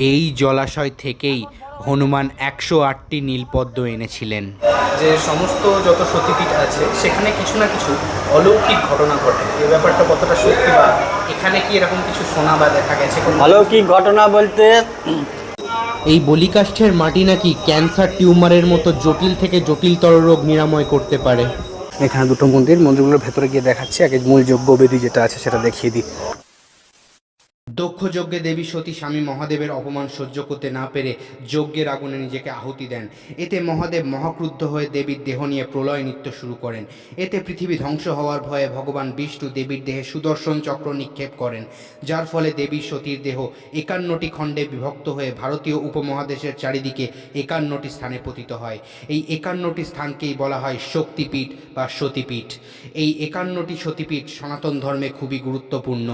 এই জলাশয় থেকেই হনুমান একশো আটটি নীলপদ্ম এনেছিলেন। যে সমস্ত যত সতীপীঠ আছে সেখানে কিছু না কিছু অলৌকিক ঘটনা ঘটে। এই ব্যাপারটা কতটা সত্যি বা এখানে কি এরকম কিছু শোনা বা দেখা গেছে অলৌকিক ঘটনা বলতে এই বলিকাষ্ঠের মাটি নাকি ক্যান্সার টিউমারের মতো জটিল থেকে জটিলতর রোগ নিরাময় করতে পারে। এখানে দুটো মন্দির মন্দিরগুলোর ভেতরে গিয়ে দেখাচ্ছি আগে মূল যজ্ঞ বেদি যেটা আছে সেটা দেখিয়ে দিই। দক্ষ যজ্ঞে দেবী সতী স্বামী মহাদেবের অপমান সহ্য করতে না পেরে যজ্ঞের আগুনে নিজেকে আহুতি দেন। এতে মহাদেব মহাক্রুদ্ধ হয়ে দেবীর দেহ নিয়ে প্রলয় নৃত্য শুরু করেন। এতে পৃথিবী ধ্বংস হওয়ার ভয়ে ভগবান বিষ্ণু দেবীর দেহে সুদর্শন চক্র নিক্ষেপ করেন, যার ফলে দেবী সতীর দেহ একান্নটি খণ্ডে বিভক্ত হয়ে ভারতীয় উপমহাদেশের চারিদিকে একান্নটি স্থানে পতিত হয়। এই একান্নটি স্থানকেই বলা হয় শক্তিপীঠ বা সতীপীঠ। এই একান্নটি সতীপীঠ সনাতন ধর্মে খুবই গুরুত্বপূর্ণ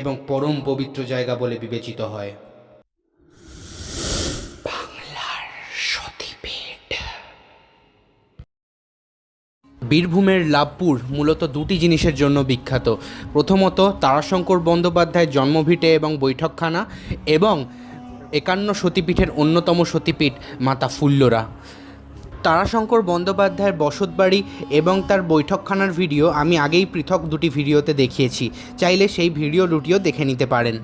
এবং পরম পবিত্র জায়গা বলে বিবেচিত হয়। সতীপীঠ। বীরভূমের লাভপুর মূলত দুটি জিনিসের জন্য বিখ্যাত। প্রথমত তারাশঙ্কর বন্দ্যোপাধ্যায়ের জন্মভিটে এবং বৈঠকখানা এবং একান্ন সতীপীঠের অন্যতম সতীপীঠ মাতা ফুল্লরা। তারাশঙ্কর বন্দ্যোপাধ্যায়ের বসতবাড়ি এবং তার বৈঠকখানার ভিডিও আমি আগেই পৃথক দুটি ভিডিওতে দেখিয়েছি। চাইলে সেই ভিডিও দুটিও দেখে নিতে পারেন।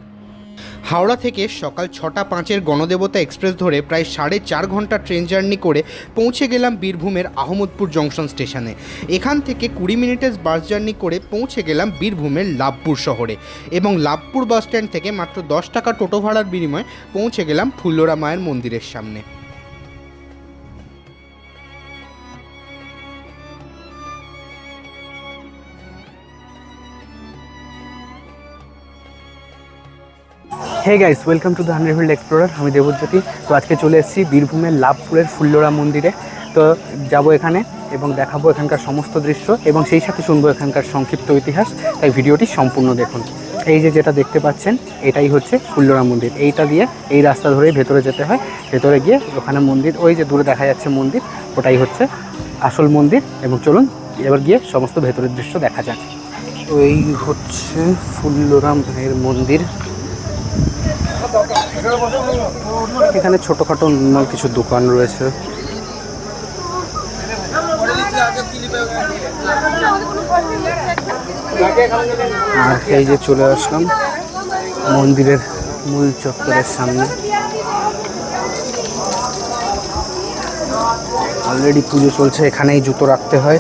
হাওড়া থেকে সকাল ছটা পাঁচের গণদেবতা এক্সপ্রেস ধরে প্রায় সাড়ে চার ঘণ্টা ট্রেন জার্নি করে পৌঁছে গেলাম বীরভূমের আহমদপুর জংশন স্টেশনে। এখান থেকে কুড়ি মিনিটের বাস জার্নি করে পৌঁছে গেলাম বীরভূমের লাভপুর শহরে এবং লাভপুর বাস স্ট্যান্ড থেকে মাত্র দশ টাকা টোটো ভাড়ার বিনিময়ে পৌঁছে গেলাম ফুল্লরা মায়ের মন্দিরের সামনে। Hey guys welcome to the hundred explorer আমি দেবজ্যোতি। তো আজকে চলে এসেছি বীরভূমের লাভপুরের ফুল্লরা মন্দিরে। তো যাব এখানে এবং দেখাবো এখানকার সমস্ত দৃশ্য এবং সেই সাথে শুনব এখানকার সংক্ষিপ্ত ইতিহাস। তাই ভিডিওটি সম্পূর্ণ দেখুন। এই যে যেটা দেখতে পাচ্ছেন, এটাই হচ্ছে ফুল্লরা মন্দির। এইটা দিয়ে এই রাস্তা ধরেই ভেতরে যেতে হয়। ভেতরে গিয়ে ওখানে মন্দির, ওই যে দূরে দেখা যাচ্ছে মন্দির, ওটাই হচ্ছে আসল মন্দির। এবং চলুন, এবার গিয়ে সমস্ত ভেতরের দৃশ্য দেখা যাক। এই হচ্ছে ফুল্লরা মায়ের মন্দির। এখানে ছোটোখাটো নর্মাল কিছু দোকান রয়েছে। আর এই যে চলে আসলাম মন্দিরের মূল চত্বরের সামনে। অলরেডি পুজো চলছে, এখানেই জুতো রাখতে হয়।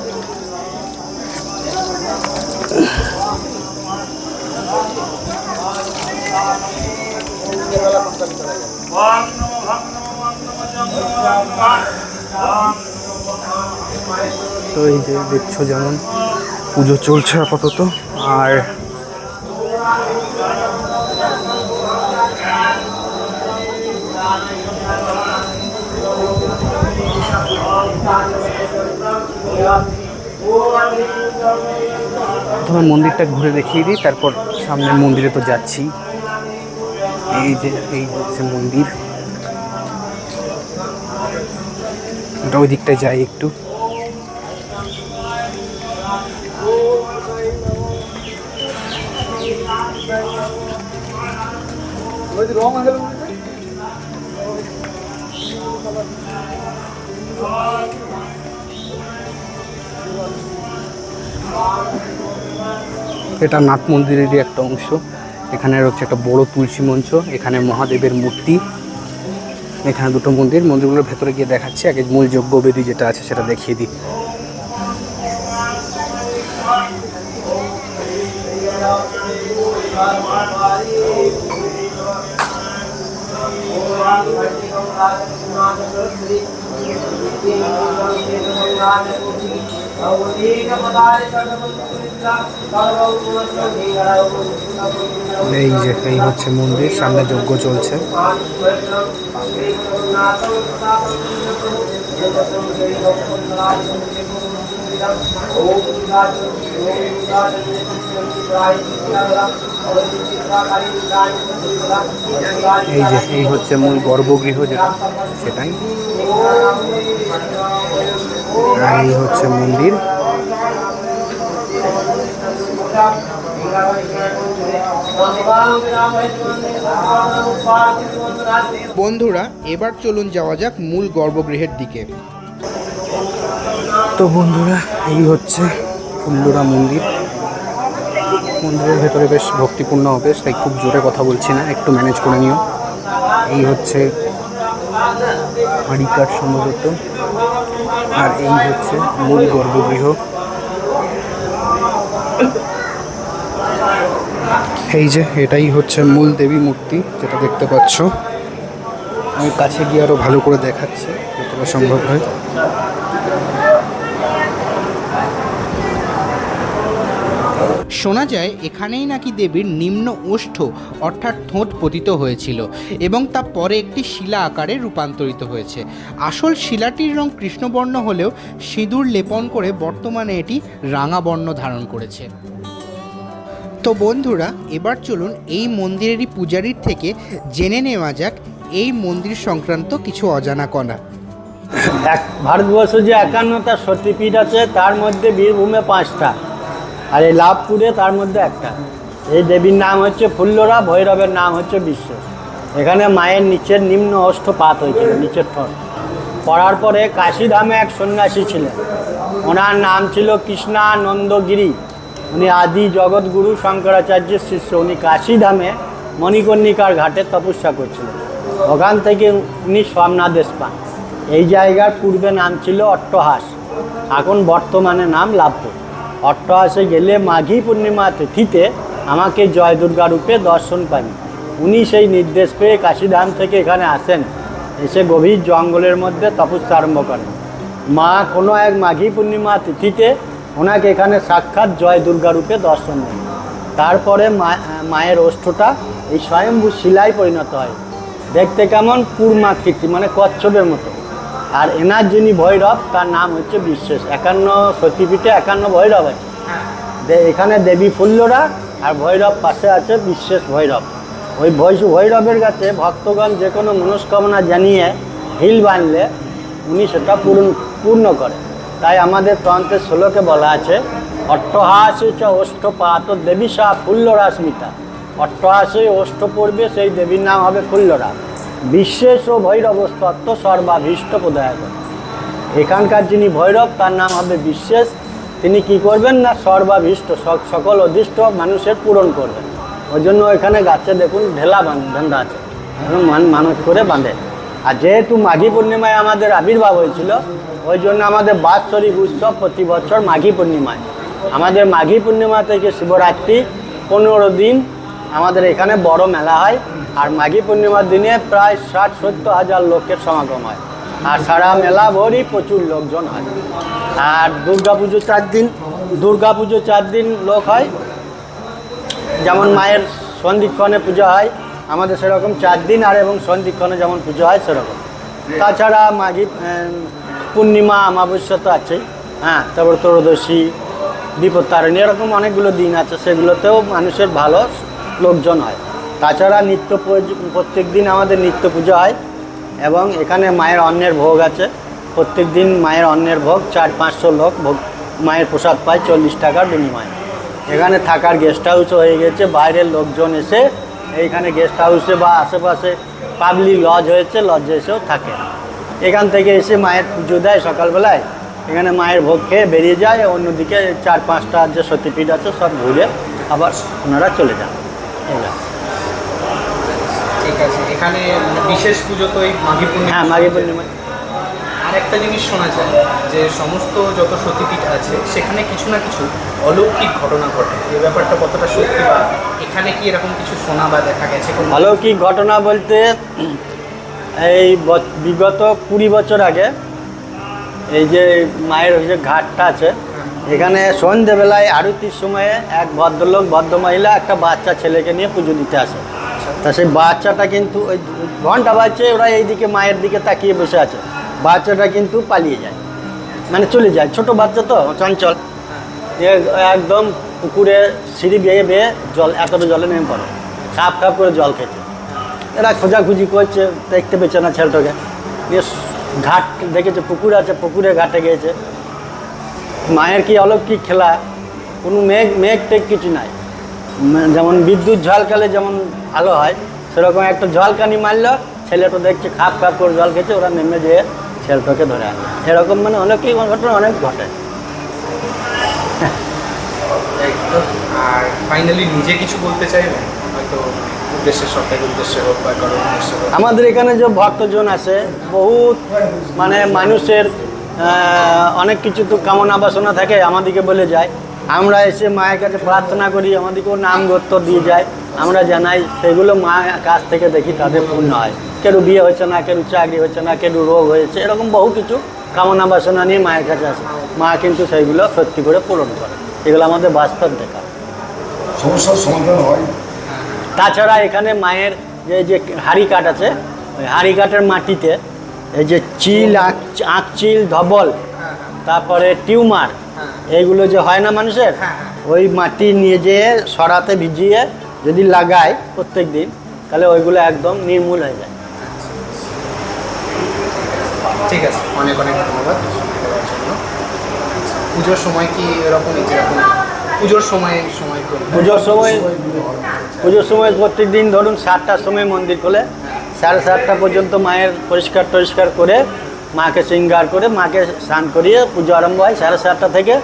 তো এই যে দেখছ যেমন পুজো চলছে আপাতত, আর প্রথমে মন্দিরটা ঘুরে দেখিয়ে দিই, তারপর সামনের মন্দিরে তো যাচ্ছি। এই যে, এই হচ্ছে মন্দির। ওটা ওই দিকটায় যাই একটু। এটা নাট মন্দিরেরই একটা অংশ। এখানে রয়েছে একটা বড় তুলসী মঞ্চ, এখানে মহাদেবের মূর্তি, এখানে দুটো মন্দির, মন্দিরগুলোর ভেতরে গিয়ে দেখাচ্ছি, আগে মূল যজ্ঞ বেদি যেটা আছে সেটা দেখিয়ে দিই। এই যে এই হচ্ছে মন্দির, সামনে যজ্ঞ চলছে। এই যে এই হচ্ছে মূল গর্ভগৃহ যেটা, সেটাই। এই হচ্ছে মন্দির। বন্ধুরা, এবার চলুন যাওয়া যাক মূল গর্ভগৃহের দিকে। তো বন্ধুরা, এই হচ্ছে ফুল্লুরা মন্দির। মন্দিরের ভেতরে বেশ ভক্তিপূর্ণ হবে তাই খুব জোরে কথা বলছি না, একটু ম্যানেজ করে নিও। এই হচ্ছে হাঁড়িকাঠ সম্ভবত। আর এই হচ্ছে মূল গর্ভগৃহ। এই যে, এটাই হচ্ছে মূল দেবী মূর্তি, যেটা দেখতে পাচ্ছ। আমি কাছে গিয়ে আরও ভালো করে দেখাচ্ছি, যতটা সম্ভব হয়। শোনা যায়, এখানেই নাকি দেবীর নিম্ন ওষ্ঠ, অর্থাৎ ঠোঁট পতিত হয়েছিল এবং তা পরে একটি শিলা আকারে রূপান্তরিত হয়েছে। আসল শিলাটির রং কৃষ্ণবর্ণ হলেও সিঁদুর লেপন করে বর্তমানে এটি রাঙা বর্ণ ধারণ করেছে। তো বন্ধুরা, এবার চলুন এই মন্দিরেরই পূজারীর থেকে জেনে নেওয়া যাক এই মন্দির সংক্রান্ত কিছু অজানা কণা। এক ভারতবর্ষে যে একান্নটা সতীপীঠ আছে, তার মধ্যে বীরভূমে পাঁচটা। আর এই লাভপুরে তার মধ্যে একটা। এই দেবীর নাম হচ্ছে ফুল্লরা, ভৈরবের নাম হচ্ছে বিশ্ব এখানে মায়ের নিচের নিম্ন অষ্ট পাত হয়েছিল, নিচের ঠোঁট পড়ার পরে কাশীধামে এক সন্ন্যাসী ছিলেন। ওনার নাম ছিল কৃষ্ণানন্দগিরি। উনি আদি জগৎগুরু শঙ্করাচার্যের শিষ্য। উনি কাশীধামে মণিকর্ণিকার ঘাটে তপস্যা করছিলেন। ওখান থেকে উনি সোমনাদেশ পান। এই জায়গার পূর্বে নাম ছিল অট্টহাস। এখন বর্তমানে নাম লাভপুর। অট্টহাসে গেলে মাঘী পূর্ণিমা তিথিতে আমাকে জয় দুর্গা রূপে দর্শন পানি। উনি সেই নির্দেশ পেয়ে কাশীধাম থেকে এখানে আসেন। এসে গভীর জঙ্গলের মধ্যে তপস্যা আরম্ভ করেন। মা কোনো এক মাঘী পূর্ণিমা তিথিতে ওনাকে এখানে সাক্ষাৎ জয় দুর্গা রূপে দর্শন দেন। তারপরে মায়ের ওষ্ঠটা এই স্বয়ম্ভূ শিলায় পরিণত হয়। দেখতে কেমন কুর্মাকৃতি মানে কচ্ছপের মতো। আর এনার যিনি ভৈরব তার নাম হচ্ছে বিশ্বেষ একান্ন সতীপীঠে একান্ন ভৈরব আছে। এখানে দেবী ফুল্লরা আর ভৈরব পাশে আছে বিশ্বেষ ভৈরব। ওই ভৈ- ভৈরবের কাছে ভক্তগণ যে কোনো মনস্কামনা জানিয়ে হিল বাঁধলে উনি সেটা পূরণ পূর্ণ করে। তাই আমাদের তন্ত্রের শ্লোকে বলা আছে অট্টহাসে চ অষ্টপাত দেবীসা ফুল্লরা স্মিতা। অট্টহাসে অষ্ট পড়বে সেই দেবীর নাম হবে ফুল্লরা। বিশ্বেষ ও ভৈরব তত্ত্ব সর্বাভীষ্ট প্রদায়ক এখানকার যিনি ভৈরব, তার নাম হবে বিশ্বেষ তিনি কি করবেন না? সর্বাভীষ্ট সকল অদৃষ্ট মানুষের পূরণ করবেন। ওই জন্য এখানে গাছে দেখুন ঢেলা বান- বাঁধা আছে মান- মানত করে বাঁধে। আর যেহেতু মাঘী পূর্ণিমায় আমাদের আবির্ভাব হয়েছিল, ওই জন্য আমাদের বাৎসরিক উৎসব প্রতি বছর মাঘী পূর্ণিমায়। আমাদের মাঘী পূর্ণিমা থেকে শিবরাত্রি পনেরো দিন আমাদের এখানে বড় মেলা হয়। আর মাঘী পূর্ণিমার দিনে প্রায় ষাট সত্তর হাজার লোকের সমাগম হয়। আর সারা মেলা ভরই প্রচুর লোকজন হয়। আর দুর্গা পুজো চার দিন, দুর্গা পুজো চার দিন লোক হয়। যেমন মায়ের সন্ধিক্ষণে পুজো হয়, আমাদের সেরকম চার দিন, আর এবং সন্ধিক্ষণে যেমন পুজো হয়, সেরকম। তাছাড়া মাঘী পূর্ণিমা অমাবস্যা তো আছেই। হ্যাঁ তারপর ত্রয়োদশী বিপত্তারণী এরকম অনেকগুলো দিন আছে, সেগুলোতেও মানুষের ভালো লোকজন হয়। তাছাড়া নিত্য প্রত্যেক দিন আমাদের নিত্য পুজো হয় এবং এখানে মায়ের অন্নের ভোগ আছে। প্রত্যেক দিন মায়ের অন্নের ভোগ, চার পাঁচশো লোক ভোগ, মায়ের প্রসাদ পায় চল্লিশ টাকার বিনিময়ে। এখানে থাকার গেস্ট হাউসও হয়ে গেছে, বাইরের লোকজন এসে এইখানে গেস্ট হাউসে বা আশেপাশে পাবলিক লজ হয়েছে লজে এসেও থাকে। এখান থেকে এসে মায়ের পুজো দেয় সকালবেলায়। এখানে মায়ের ভোগ খেয়ে বেরিয়ে যায়, অন্যদিকে চার পাঁচটা যে সতীপীঠ আছে সব ঘুরে আবার ওনারা চলে যান। এখানে বিশেষ পুজো তো এই মাঘী হ্যাঁ মাঘী পূর্ণিমা আর একটা জিনিস শোনা যায় যে সমস্ত যত সতীপীঠ আছে সেখানে কিছু না কিছু অলৌকিক ঘটনা ঘটে। এই ব্যাপারটা কতটা সত্যি বা এখানে কি এরকম কিছু শোনা বা দেখা গেছে অলৌকিক ঘটনা বলতে এই বিগত কুড়ি বছর আগে এই যে মায়ের ওই যে ঘাটটা আছে এখানে সন্ধেবেলায় আরতির সময়ে এক ভদ্রলোক ভদ্র মহিলা একটা বাচ্চা ছেলেকে নিয়ে পুজো দিতে আসে। তা সেই বাচ্চাটা কিন্তু ওই ঘণ্টা বাজছে, ওরা এইদিকে মায়ের দিকে তাকিয়ে বসে আছে। বাচ্চাটা কিন্তু পালিয়ে যায়। মানে চলে যায়। ছোট বাচ্চা তো, চঞ্চল। একদম পুকুরে সিঁড়ি বেয়ে বেয়ে জল, এতটা জলে নেমে পড়ে। খাপ খাপ করে জল খেয়েছে এরা খোঁজাখুঁজি করছে, দেখতে পেয়েছে না ছেলেটাকে। দিয়ে ঘাট দেখেছে, পুকুর আছে পুকুরে ঘাটে গিয়েছে। মায়ের কি অলৌকিক খেলা? কোনো মেঘ মেঘ টেঘ কিছু নাই। যেমন বিদ্যুৎ ঝলকালে যেমন ভালো হয় সেরকম একটা ঝলকানি মারলো ছেলেটা দেখছে খাপ খাপ করে জল খেয়েছে ওরা নেমে যেয়ে ছেলেটাকে ধরে আনলো। এরকম মানে অনেকই ঘটনা অনেক ঘটে। আর ফাইনালি নিজে কিছু বলতে চাইবেন হয়তো আমাদের এখানে যে ভক্তজন আছে বহুত মানে মানুষের অনেক কিছু তো কামনা বাসনা থাকে আমাদেরকে বলে যায়। আমরা এসে মায়ের কাছে প্রার্থনা করি আমাদেরকেও নাম গোত্র দিয়ে যায়। আমরা জানাই সেগুলো মা কাছ থেকে দেখি তাদের পূর্ণ হয়। কেউ বিয়ে হচ্ছে না কেউ চাকরি হচ্ছে না কেউ রোগ হয়েছে এরকম বহু কিছু কামনা বাসনা নিয়ে মায়ের কাছে আসে। মা কিন্তু সেইগুলো সত্যি করে পূরণ করে। এগুলো আমাদের বাস্তব দেখা সমস্যার সমাধান হয়। তাছাড়া এখানে মায়ের যে যে হাড়ি কাঠ আছে ওই হাড়ি কাঠের মাটিতে এই যে চিল আঁক আঁক চিল ধবল তারপরে টিউমার এইগুলো যে হয় না মানুষের ওই মাটি নিয়ে যেয়ে সরাতে ভিজিয়ে যদি লাগায় প্রত্যেক দিন তাহলে ওইগুলো একদম নির্মূল হয়ে যায়। ঠিক আছে অনেক অনেক ধন্যবাদ পুজোর সময় কি এরকম যেরকম পুজোর সময় সময় পুজোর সময় পুজোর সময় প্রত্যেক দিন ধরুন সাতটার সময় মন্দির খোলে সাড়ে সাতটা পর্যন্ত মায়ের পরিষ্কার টরিষ্কার করে মাকে শৃঙ্গার করে মাকে স্নান করিয়ে পুজো আরম্ভ হয় সাড়ে সাতটা থেকে।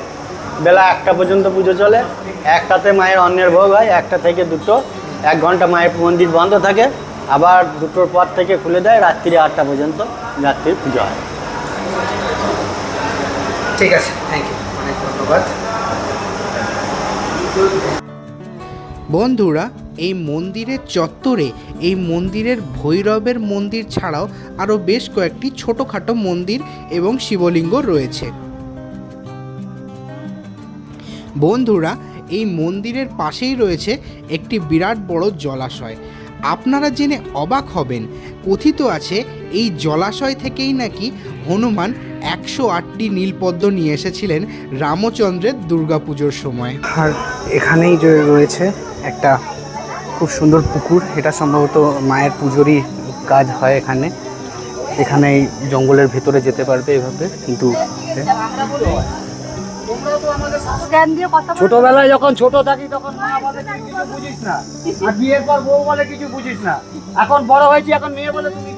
বেলা একটা পর্যন্ত পুজো চলে। একটাতে মায়ের অন্যের ভোগ হয় একটা থেকে দুটো। এক ঘণ্টা মায়ের মন্দির বন্ধ থাকে। আবার দুটোর পর থেকে খুলে দেয় রাত্রি আটটা পর্যন্ত রাত্রির পুজো হয়। ঠিক আছে থ্যাংক ইউ অনেক ধন্যবাদ। বন্ধুরা এই মন্দিরের চত্বরে, এই মন্দিরের ভৈরবের মন্দির ছাড়াও আরও বেশ কয়েকটি ছোটোখাটো মন্দির এবং শিবলিঙ্গ রয়েছে। বন্ধুরা, এই মন্দিরের পাশেই রয়েছে একটি বিরাট বড় জলাশয়। আপনারা জেনে অবাক হবেন, কথিত আছে এই জলাশয় থেকেই নাকি হনুমান একশো আটটি নীলপদ্ম নিয়ে এসেছিলেন রামচন্দ্রের দুর্গাপুজোর সময়। আর এখানেই রয়েছে একটা খুব সুন্দর পুকুর। এটা সম্ভবত মায়ের পুজোরই কাজ হয় এখানে। এখানে এই জঙ্গলের ভেতরে যেতে পারবে এভাবে কিন্তু ছোটবেলায় যখন ছোট থাকি তখন মা বলে কিছু বুঝিস না। আর বিয়ের পর বউ বলে কিছু বুঝিস না। এখন বড় হয়েছি এখন মেয়ে বলে তুমি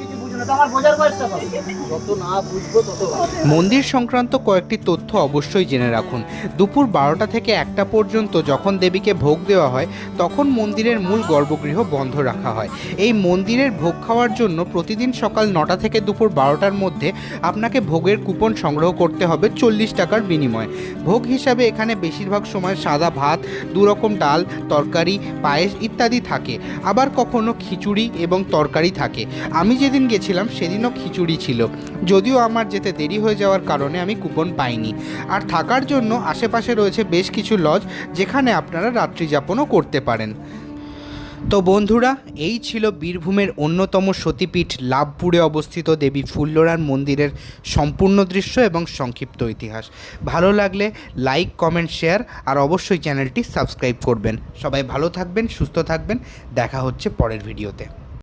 মন্দির সংক্রান্ত কয়েকটি তথ্য অবশ্যই জেনে রাখুন। দুপুর বারোটা থেকে একটা পর্যন্ত যখন দেবীকে ভোগ দেওয়া হয় তখন মন্দিরের মূল গর্ভগৃহ বন্ধ রাখা হয়। এই মন্দিরের ভোগ খাওয়ার জন্য প্রতিদিন সকাল নটা থেকে দুপুর বারোটার মধ্যে আপনাকে ভোগের কুপন সংগ্রহ করতে হবে চল্লিশ টাকার বিনিময়ে। ভোগ হিসাবে এখানে বেশিরভাগ সময় সাদা ভাত দু রকম ডাল তরকারি পায়েস ইত্যাদি থাকে। আবার কখনো খিচুড়ি এবং তরকারি থাকে। আমি যেদিন গেছিলাম সেদিনও খিচুড়ি ছিল। যদিও আমার যেতে দেরি হয়ে যাওয়ার কারণে আমি কুপন পাইনি। আর থাকার জন্য আশেপাশে রয়েছে বেশ কিছু লজ যেখানে আপনারা রাত্রিযাপনও করতে পারেন। তো বন্ধুরা, এই ছিল বীরভূমের অন্যতম সতীপীঠ লাভপুরে অবস্থিত দেবী ফুল্লরার মন্দিরের সম্পূর্ণ দৃশ্য এবং সংক্ষিপ্ত ইতিহাস। ভালো লাগলে লাইক, কমেন্ট, শেয়ার আর অবশ্যই চ্যানেলটি সাবস্ক্রাইব করবেন। সবাই ভালো থাকবেন, সুস্থ থাকবেন। দেখা হচ্ছে পরের ভিডিওতে।